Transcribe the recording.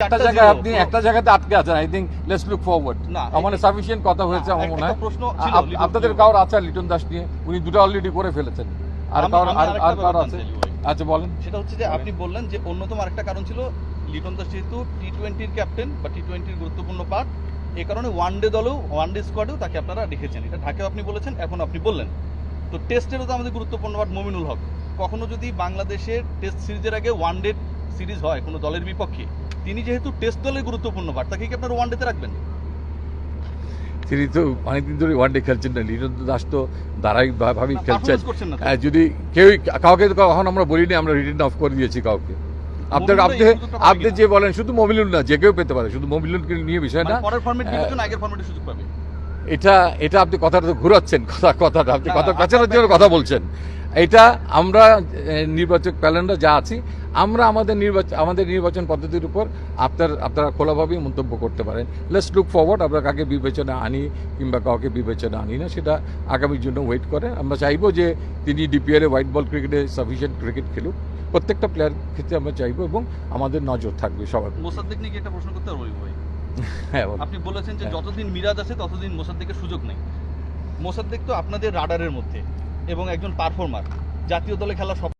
একটা জায়গায় আপনি একটা জায়গাতে আটকে আছেন I think let's look forward আমার সাফিসিয়েন্ট কথা হয়েছে আমার মনে হয়। প্রশ্ন ছিল, আপ- লিটন আপনাদের কারোর আছে লিটন দাস নিয়ে? উনি দুটো অলরেডি করে ফেলেছেন। আর কারোর আর কারোর আছে? আচ্ছা বলেন। সেটা হচ্ছে যে আপনি বললেন যে অন্যতম আরেকটা কারণ ছিল লিটন দাস যেহেতু টি টোয়েন্টির ক্যাপ্টেন বা টি টোয়েন্টির গুরুত্বপূর্ণ পার্ট এই কারণে ওয়ান ডে দলেও ওয়ান ডে স্কোয়াডেও তাকে আপনারা রেখেছেন। এটা ঢাকাও আপনি বলেছেন এখন আপনি বললেন। তো টেস্টেরও তো আমাদের গুরুত্বপূর্ণ পার্ট মমিনুল হক। কখনো যদি বাংলাদেশের টেস্ট সিরিজের আগে ওয়ান ডে সিরিজ হয় কোনো দলের বিপক্ষে তিনি যেহেতু টেস্ট দলের গুরুত্বপূর্ণ পার্ট তাকে কি আপনারা ওয়ান ডেতে রাখবেন? তিনি তো অনেকদিন ধরে ওয়ানডে খেলছেন না লিটন দাস তো ধারাবাহিকভাবেই খেলছেন। হ্যাঁ, যদি কেউই কাউকে তো কখন আমরা বলিনি আমরা রিটার্ন অফ করে দিয়েছি কাউকে। আপনার আপনি আপনি যে বলেন শুধু মোবিলুন না যে কেউ পেতে পারে শুধু মোবিলুনকে নিয়ে বিষয় না। মানে হ্যাঁ। এটা এটা আপনি কথাটা তো ঘুরাচ্ছেন কথা কথাটা। আপনি কথা না, জন্য কথা বলছেন। এটা আমরা নির্বাচক ক্যালেন্ডার যা আছি আমরা আমাদের নির্বাচন আমাদের নির্বাচন পদ্ধতির উপর আপনার আপনারা খোলাভাবেই মন্তব্য করতে পারেন। লেটস লুক ফরওয়ার্ড আমরা কাকে বিবেচনা আনি কিংবা কাউকে বিবেচনা আনি না সেটা আগামীর জন্য ওয়েট করে আমরা চাইব যে তিনি ডিপিআর এ হোয়াইট বল ক্রিকেটে সাফিসিয়েন্ট ক্রিকেট খেলুক। প্রত্যেকটা প্লেয়ার ক্ষেত্রে আমরা চাইব এবং আমাদের নজর থাকবে সবার। নিয়ে একটা প্রশ্ন করতে পারব ভাই? হ্যাঁ আপনি বলেছেন যে হ্যাঁ। যতদিন মিরাজ আছে ততদিন মোসাদ্দেকের সুযোগ নেই। মোসাদ্দেক তো আপনাদের রাডারের মধ্যে। এবং একজন পারফর্মার জাতীয় দলে খেলা সব